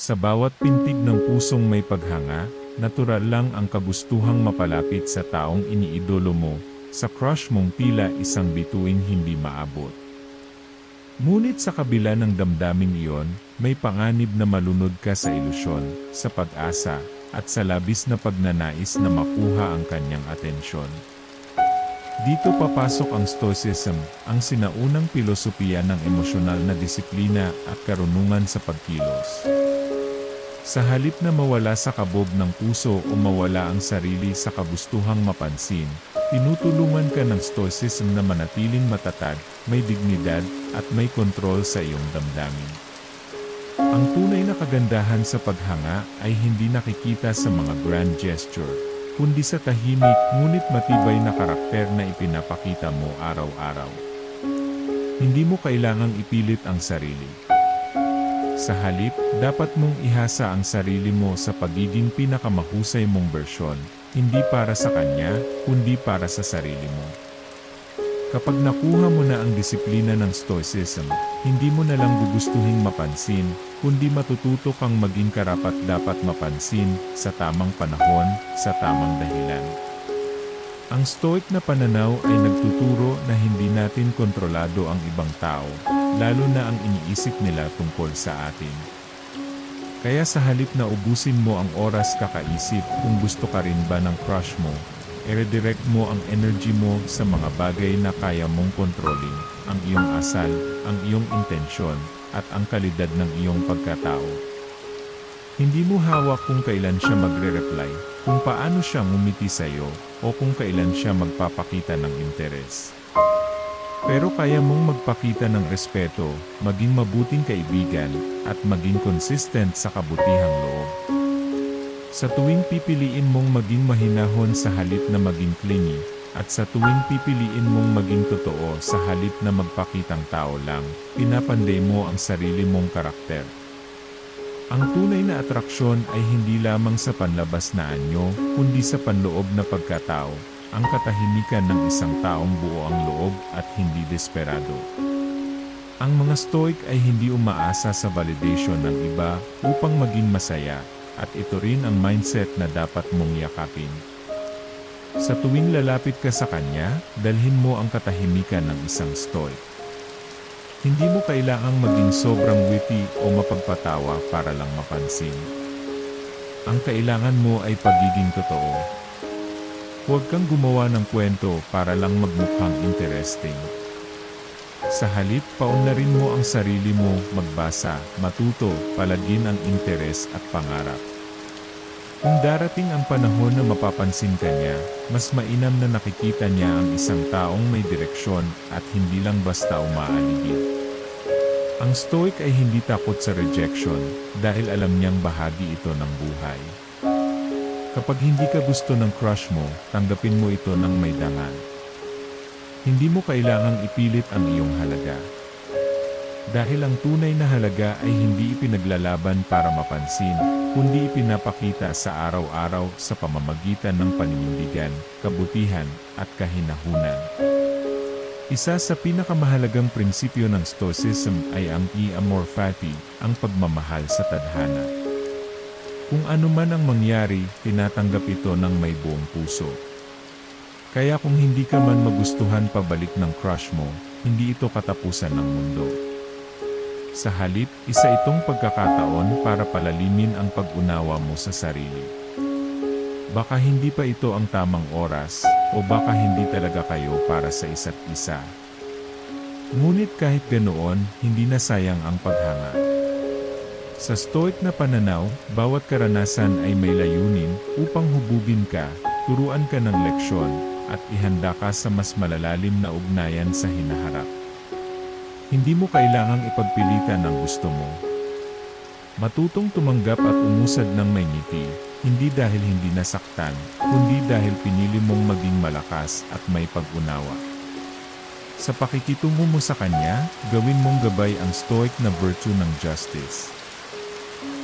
Sa bawat pintig ng pusong may paghanga, natural lang ang kagustuhang mapalapit sa taong iniidolo mo, sa crush mong tila isang bituing hindi maabot. Ngunit sa kabila ng damdaming iyon, may panganib na malunod ka sa ilusyon, sa pag-asa, at sa labis na pagnanais na makuha ang kanyang atensyon. Dito papasok ang Stoicism, ang sinaunang pilosopiya ng emosyonal na disiplina at karunungan sa pagkilos. Sa halip na mawala sa kabog ng puso o mawala ang sarili sa kagustuhang mapansin, tinutulungan ka ng Stoicism na manatiling matatag, may dignidad, at may kontrol sa iyong damdamin. Ang tunay na kagandahan sa paghanga ay hindi nakikita sa mga grand gesture, kundi sa tahimik ngunit matibay na karakter na ipinapakita mo araw-araw. Hindi mo kailangang ipilit ang sarili. Sa halip, dapat mong ihasa ang sarili mo sa pagiging pinakamahusay mong bersyon, hindi para sa kanya, kundi para sa sarili mo. Kapag nakuha mo na ang disiplina ng Stoicism, hindi mo na lang gugustuhin mapansin, kundi matututo kang maging karapat dapat mapansin sa tamang panahon, sa tamang dahilan. Ang Stoic na pananaw ay nagtuturo na hindi natin kontrolado ang ibang tao, lalo na ang iniisip nila tungkol sa atin. Kaya sa halip na ubusin mo ang oras kakaisip kung gusto ka rin ba ng crush mo, i-redirect mo ang energy mo sa mga bagay na kaya mong kontrolin, ang iyong asal, ang iyong intensyon, at ang kalidad ng iyong pagkatao. Hindi mo hawak kung kailan siya magre-reply, kung paano siya ngumiti sa iyo, o kung kailan siya magpapakita ng interes. Pero kaya mong magpakita ng respeto, maging mabuting kaibigan, at maging consistent sa kabutihang loob. Sa tuwing pipiliin mong maging mahinahon sa halip na maging clingy, at sa tuwing pipiliin mong maging totoo sa halip na magpakitang tao lang, pinapanday mo ang sarili mong karakter. Ang tunay na atraksyon ay hindi lamang sa panlabas na anyo, kundi sa panloob na pagkatao, ang katahimikan ng isang taong buo ang loob at hindi desperado. Ang mga stoic ay hindi umaasa sa validation ng iba upang maging masaya, at ito rin ang mindset na dapat mong yakapin. Sa tuwing lalapit ka sa kanya, dalhin mo ang katahimikan ng isang stoic. Hindi mo kailangang maging sobrang witty o mapagpatawa para lang mapansin. Ang kailangan mo ay pagiging totoo. Huwag kang gumawa ng kwento para lang magmukhang interesting. Sa halip, paunlarin mo ang sarili mo, magbasa, matuto, palagin ang interes at pangarap. Kung darating ang panahon na mapapansin ka niya, mas mainam na nakikita niya ang isang taong may direksyon at hindi lang basta umaaligid. Ang stoic ay hindi takot sa rejection dahil alam niyang bahagi ito ng buhay. Kapag hindi ka gusto ng crush mo, tanggapin mo ito ng may dangal. Hindi mo kailangang ipilit ang iyong halaga. Dahil ang tunay na halaga ay hindi ipinaglalaban para mapansin, kundi ipinapakita sa araw-araw sa pamamagitan ng paninindigan, kabutihan, at kahinahunan. Isa sa pinakamahalagang prinsipyo ng Stoicism ay ang e amor fati, ang pagmamahal sa tadhana. Kung ano man ang mangyari, tinatanggap ito ng may buong puso. Kaya kung hindi ka man magustuhan pabalik ng crush mo, hindi ito katapusan ng mundo. Sa halip, isa itong pagkakataon para palalimin ang pag-unawa mo sa sarili. Baka hindi pa ito ang tamang oras, o baka hindi talaga kayo para sa isa't isa. Ngunit kahit ganoon, hindi na sayang ang paghanga. Sa stoic na pananaw, bawat karanasan ay may layunin upang hubugin ka, turuan ka ng leksyon, at ihanda ka sa mas malalalim na ugnayan sa hinaharap. Hindi mo kailangang ipagpilitan ang gusto mo. Matutong tumanggap at umusad ng may ngiti, hindi dahil hindi nasaktan, kundi dahil pinili mong maging malakas at may pag-unawa. Sa pakikitungo mo sa kanya, gawin mong gabay ang stoic na virtue ng justice.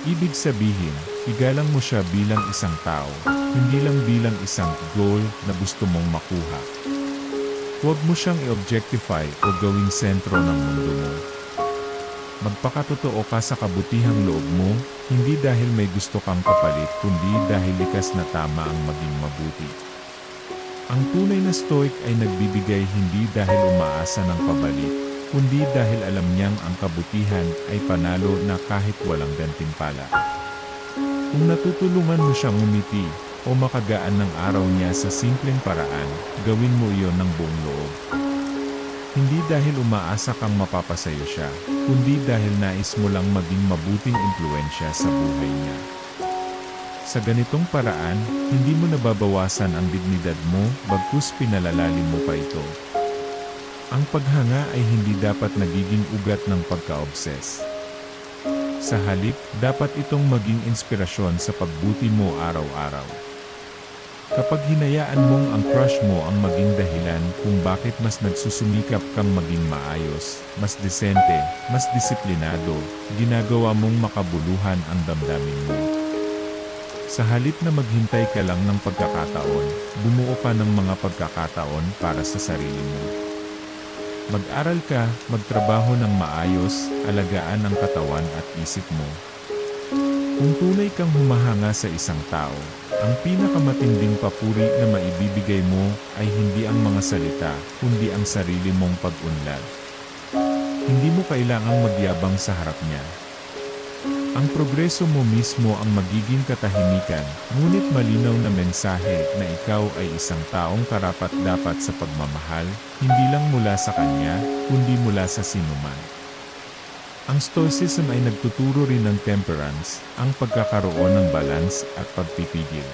Ibig sabihin, igalang mo siya bilang isang tao, hindi lang bilang isang goal na gusto mong makuha. Huwag mo siyang i-objectify o gawing sentro ng mundo mo. magpakatotoo ka sa kabutihang loob mo, hindi dahil may gusto kang kapalit kundi dahil likas na tama ang maging mabuti. Ang tunay na stoic ay nagbibigay hindi dahil umaasa ng pabalik, kundi dahil alam niyang ang kabutihan ay panalo na kahit walang gantimpala. Kung natutulungan mo siyang umiti, o makagaan ng araw niya sa simpleng paraan, gawin mo iyon ng buong loob. Hindi dahil umaasa kang mapapasayo siya, kundi dahil nais mo lang maging mabuting impluensya sa buhay niya. Sa ganitong paraan, hindi mo nababawasan ang dignidad mo, bagkus pinalalalim mo pa ito. Ang paghanga ay hindi dapat nagiging ugat ng pagka-obses. Sa halip, dapat itong maging inspirasyon sa pagbuti mo araw-araw. Kapag hinayaan mong ang crush mo ang maging dahilan kung bakit mas nagsusumikap kang maging maayos, mas desente, mas disiplinado, ginagawa mong makabuluhan ang damdamin mo. Sa halip na maghintay ka lang ng pagkakataon, bumuo ka ng mga pagkakataon para sa sarili mo. Mag-aral ka, magtrabaho ng maayos, alagaan ang katawan at isip mo. Kung tunay kang humahanga sa isang tao, ang pinakamatinding papuri na maibibigay mo ay hindi ang mga salita, kundi ang sarili mong pag-unlad. Hindi mo kailangang magyabang sa harap niya. Ang progreso mo mismo ang magiging katahimikan, ngunit malinaw na mensahe na ikaw ay isang taong karapat-dapat sa pagmamahal, hindi lang mula sa kanya, kundi mula sa sinuman. Ang Stoicism ay nagtuturo rin ng temperance, ang pagkakaroon ng balance at pagpipigil.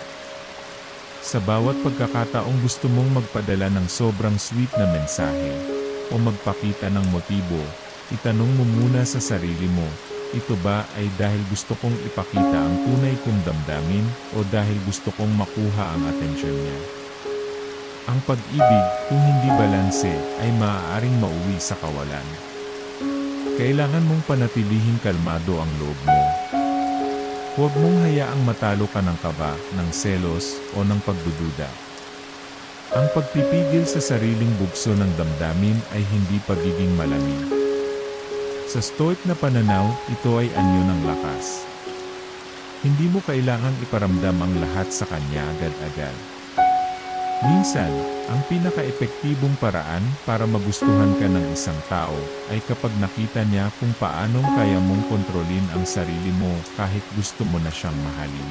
Sa bawat pagkakataong gusto mong magpadala ng sobrang sweet na mensahe, o magpakita ng motibo, itanong mo muna sa sarili mo, ito ba ay dahil gusto kong ipakita ang tunay kong damdamin o dahil gusto kong makuha ang atensyon niya? Ang pag-ibig, kung hindi balanse, ay maaaring mauwi sa kawalan. Kailangan mong panatilihin kalmado ang loob mo. Huwag mong hayaang matalo ka ng kaba, ng selos, o ng pagdududa. Ang pagpipigil sa sariling bugso ng damdamin ay hindi pagiging malamig. Sa stoic na pananaw, ito ay anyo ng lakas. Hindi mo kailangang iparamdam ang lahat sa kanya agad-agad. Minsan, ang pinaka-epektibong paraan para magustuhan ka ng isang tao ay kapag nakita niya kung paanong kaya mong kontrolin ang sarili mo kahit gusto mo na siyang mahalin.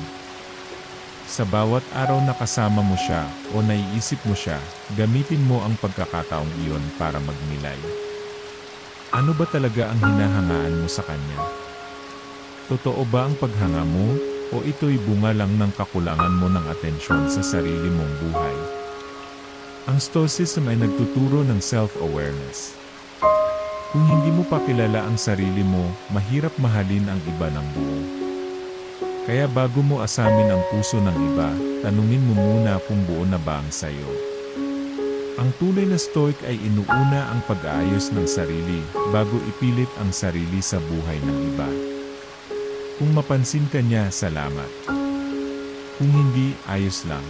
Sa bawat araw na kasama mo siya o naiisip mo siya, gamitin mo ang pagkakataong iyon para magnilay. Ano ba talaga ang hinahangaan mo sa kanya? Totoo ba ang paghanga mo o ito'y bunga lang ng kakulangan mo ng atensyon sa sarili mong buhay? Ang Stoicism ay nagtuturo ng self-awareness. Kung hindi mo pa kilala ang sarili mo, mahirap mahalin ang iba ng buo. Kaya bago mo asamin ang puso ng iba, tanungin mo muna kung buo na ba ang sayo. Ang tunay na stoic ay inuuna ang pag-aayos ng sarili bago ipilit ang sarili sa buhay ng iba. Kung mapansin ka niya, salamat. Kung hindi, ayos lang.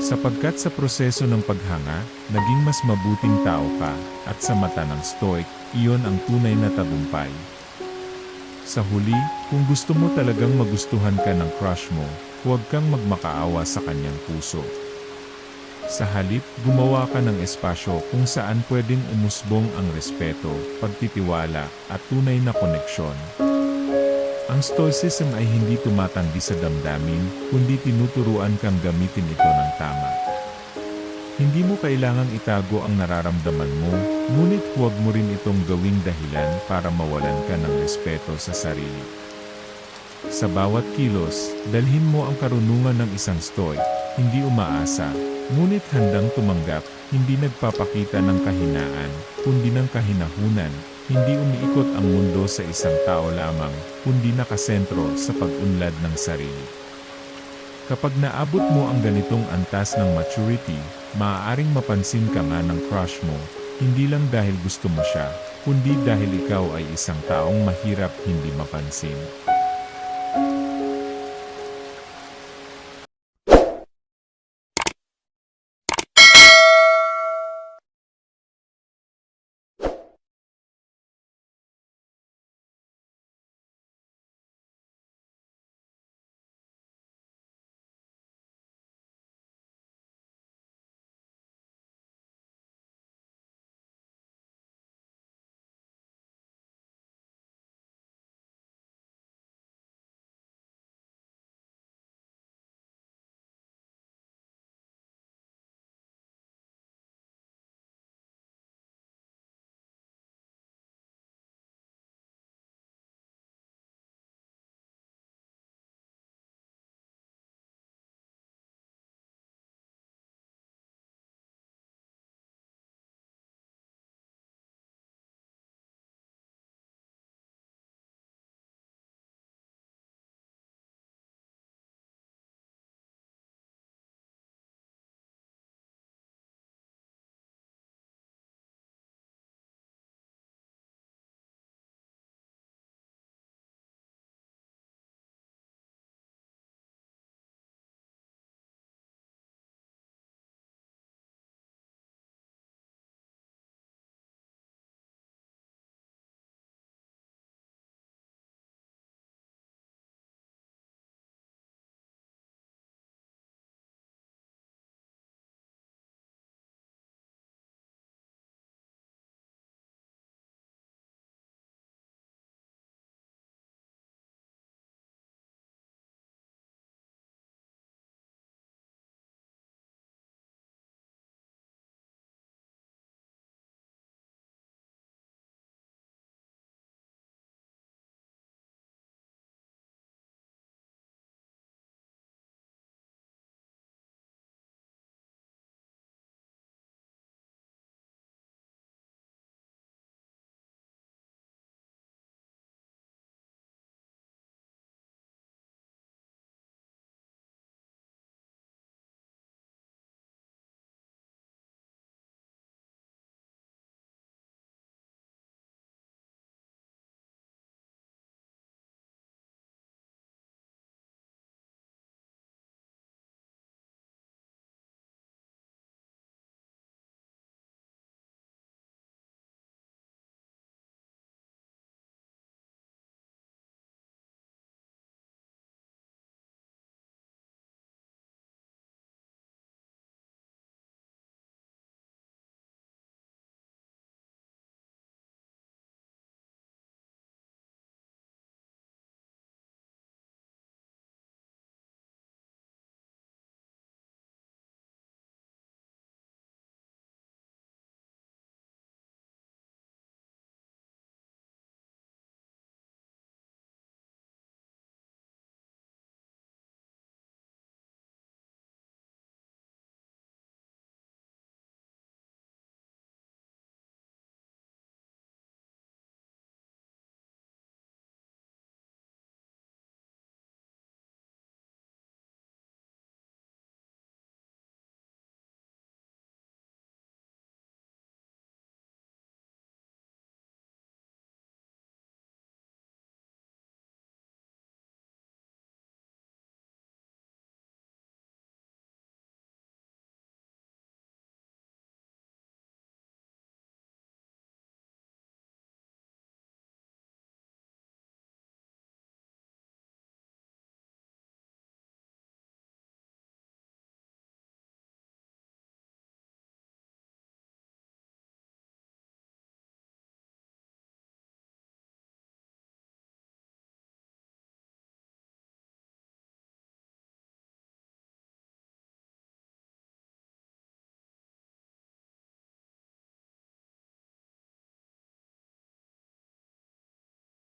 Sapagkat sa proseso ng paghanga, naging mas mabuting tao ka, at sa mata ng stoic, iyon ang tunay na tagumpay. Sa huli, kung gusto mo talagang magustuhan ka ng crush mo, huwag kang magmakaawa sa kanyang puso. Sa halip, gumawa ka ng espasyo kung saan pwedeng umusbong ang respeto, pagtitiwala, at tunay na koneksyon. Ang Stoicism ay hindi tumatanggi sa damdamin, kundi tinuturuan kang gamitin ito ng tama. Hindi mo kailangang itago ang nararamdaman mo, ngunit huwag mo rin itong gawing dahilan para mawalan ka ng respeto sa sarili. Sa bawat kilos, dalhin mo ang karunungan ng isang stoic, hindi umaasa, ngunit handang tumanggap, hindi nagpapakita ng kahinaan, kundi ng kahinahunan, hindi umiikot ang mundo sa isang tao lamang, kundi nakasentro sa pag-unlad ng sarili. Kapag naabot mo ang ganitong antas ng maturity, maaaring mapansin ka nga ng crush mo, hindi lang dahil gusto mo siya, kundi dahil ikaw ay isang taong mahirap hindi mapansin.